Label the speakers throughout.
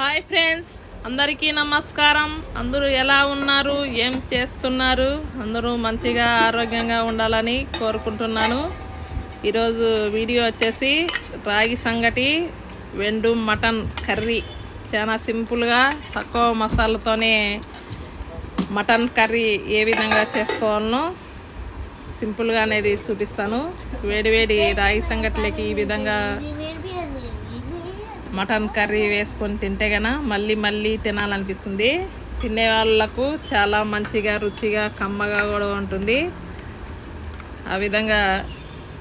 Speaker 1: Hi friends అందరికీ నమస్కారం. అందరూ ఎలా ఉన్నారు? ఏం చేస్తున్నారు? అందరూ మంచిగా ఆరోగ్యంగా ఉండాలని కోరుకుంటున్నాను. ఈరోజు వీడియో వచ్చేసి రాగి సంగటి వెండు మటన్ కర్రీ. చాలా సింపుల్గా తక్కువ మసాలాతోనే మటన్ కర్రీ ఏ విధంగా చేసుకోవాలనో సింపుల్గా అనేది చూపిస్తాను. వేడివేడి రాగి సంగటిలోకి ఈ విధంగా మటన్ కర్రీ వేసుకొని తింటే గన మళ్ళీ మళ్ళీ తినాలనిపిస్తుంది. తినే వాళ్ళకు చాలా మంచిగా రుచిగా కమ్మగా కూడా ఉంటుంది. ఆ విధంగా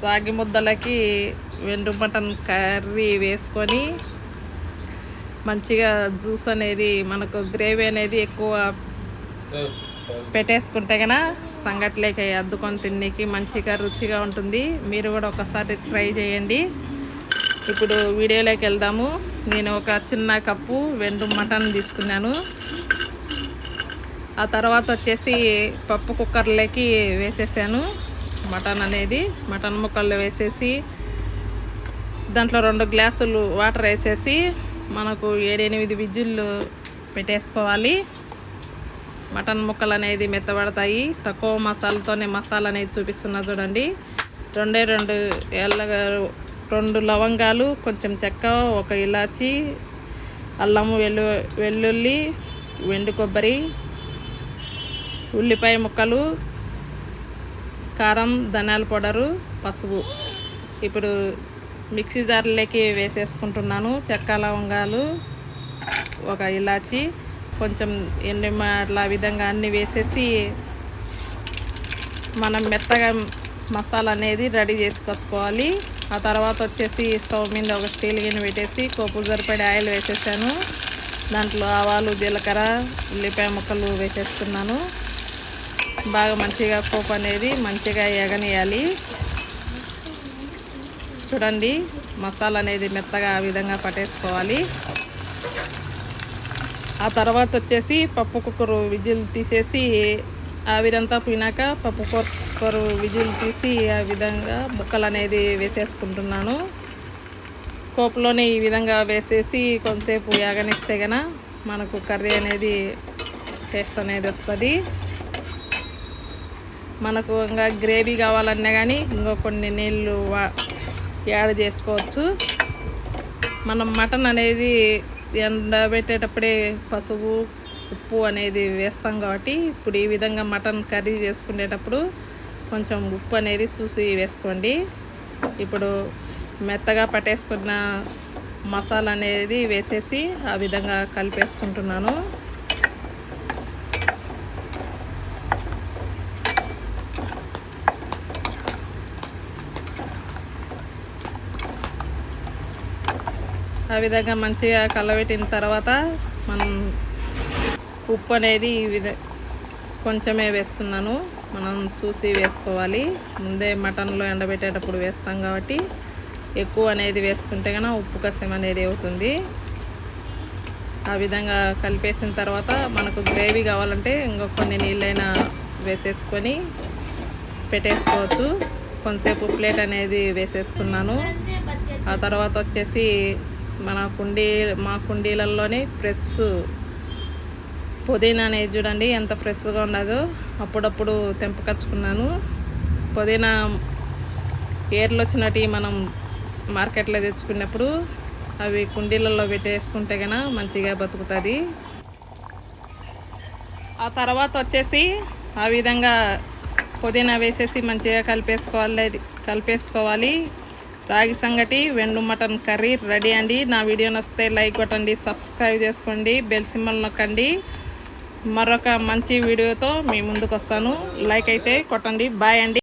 Speaker 1: రాగి ముద్దలకి వెండు మటన్ కర్రీ వేసుకొని మంచిగా జ్యూస్ అనేది మనకు గ్రేవీ అనేది ఎక్కువ పెట్టేసుకుంటే గన సంగట్లేక అద్దుకొని తినేకి మంచిగా రుచిగా ఉంటుంది. మీరు కూడా ఒకసారి ట్రై చేయండి. ఇప్పుడు వీడియోలోకి వెళ్దాము. నేను ఒక చిన్న కప్పు వెండు మటన్ తీసుకున్నాను. ఆ తర్వాత వచ్చేసి పప్పు కుక్కర్లోకి వేసేసాను. మటన్ అనేది మటన్ ముక్కల్లో వేసేసి దాంట్లో రెండు గ్లాసులు వాటర్ వేసేసి మనకు ఏడెనిమిది విజిల్లు పెట్టేసుకోవాలి. మటన్ ముక్కలు అనేది మెత్తబడతాయి. తక్కువ మసాలాతోనే మసాలా అనేది చూపిస్తున్నా చూడండి. రెండే రెండు ఎల్లగారు రెండు లవంగాలు కొంచెం చెక్క ఒక ఇలాచి అల్లము వెల్లు వెల్లుల్లి వెండు కొబ్బరి ఉల్లిపాయ ముక్కలు కారం ధనియాల పౌడరు పసుపు. ఇప్పుడు మిక్సీ జార్లోకి వేసేసుకుంటున్నాను. చెక్క లవంగాలు ఒక ఇలాచి కొంచెం ఎన్ని అట్లా విధంగా అన్నీ వేసేసి మనం మెత్తగా మసాలా అనేది రెడీ చేసుకొచ్చుకోవాలి ఆ తర్వాత వచ్చేసి స్టవ్ మీద ఒక స్టీల్ గిన్నె పెట్టేసి కోపు సరిపడి ఆయిల్ వేసేసాను. దాంట్లో ఆవాలు జీలకర్ర ఉల్లిపాయ ముక్కలు వేసేస్తున్నాను. బాగా మంచిగా కోపు అనేది మంచిగా ఎగనేయాలి. చూడండి మసాలా అనేది మెత్తగా ఆ విధంగా పట్టేసుకోవాలి. ఆ తర్వాత వచ్చేసి పప్పు కుక్కరు విజిల్ తీసేసి ఆవిరంతా పోయినాక పప్పు కుక్కరు విజులు తీసి ఆ విధంగా ముక్కలు అనేది వేసేసుకుంటున్నాను. కోపులోనే ఈ విధంగా వేసేసి కొంతసేపు యాగనిస్తే గన మనకు కర్రీ అనేది టేస్ట్ అనేది వస్తుంది. మనకు ఇంకా గ్రేవీ కావాలన్నా కానీ ఇంకో కొన్ని నీళ్ళు వా- యాడ్ చేసుకోవచ్చు. మనం మటన్ అనేది ఎండబెట్టేటప్పుడే పసుపు ఉప్పు అనేది వేస్తాం కాబట్టి ఇప్పుడు ఈ విధంగా మటన్ కర్రీ చేసుకునేటప్పుడు కొంచెం ఉప్పు అనేది చూసి వేసుకోండి. ఇప్పుడు మెత్తగా పట్టేసుకున్న మసాలా అనేది వేసేసి ఆ విధంగా కలిపేసుకుంటున్నాను. ఆ విధంగా మంచిగా కలబెట్టిన తర్వాత మనం ఉప్పు అనేది ఈ విధ కొంచెమే వేస్తున్నాను. మనం చూసి వేసుకోవాలి. ముందే మటన్లో ఎండబెట్టేటప్పుడు వేస్తాం కాబట్టి ఎక్కువ అనేది వేసుకుంటే కనుక ఉప్పు కసం అనేది అవుతుంది. ఆ విధంగా కలిపేసిన తర్వాత మనకు గ్రేవీ కావాలంటే ఇంకా కొన్ని నీళ్ళైనా వేసేసుకొని పెట్టేసుకోవచ్చు. కొంతసేపు ప్లేట్ అనేది వేసేస్తున్నాను. ఆ తర్వాత వచ్చేసి మన కుండీ మా కుండీలలోనే ప్రెస్ పుదీనా అనేది చూడండి ఎంత ఫ్రెష్గా ఉండదో అప్పుడప్పుడు తెంపకచ్చుకున్నాను. పుదీనా ఏర్లు వచ్చినట్టు మనం మార్కెట్లో తెచ్చుకున్నప్పుడు అవి కుండీలలో పెట్టేసుకుంటే కనుక మంచిగా బతుకుతుంది. ఆ తర్వాత వచ్చేసి ఆ విధంగా పుదీనా వేసేసి మంచిగా కలిపేసుకోవాలి కలిపేసుకోవాలి. రాగి సంగటి వెండు మటన్ కర్రీ రెడీ అండి. నా వీడియో నచ్చితే లైక్ కొట్టండి సబ్స్క్రైబ్ చేసుకోండి బెల్ సింబల్ నొక్కండి. మరొక మంచి వీడియోతో మీ ముందుకు వస్తాను లైక్ అయితే కొట్టండి. బాయ్ అండి.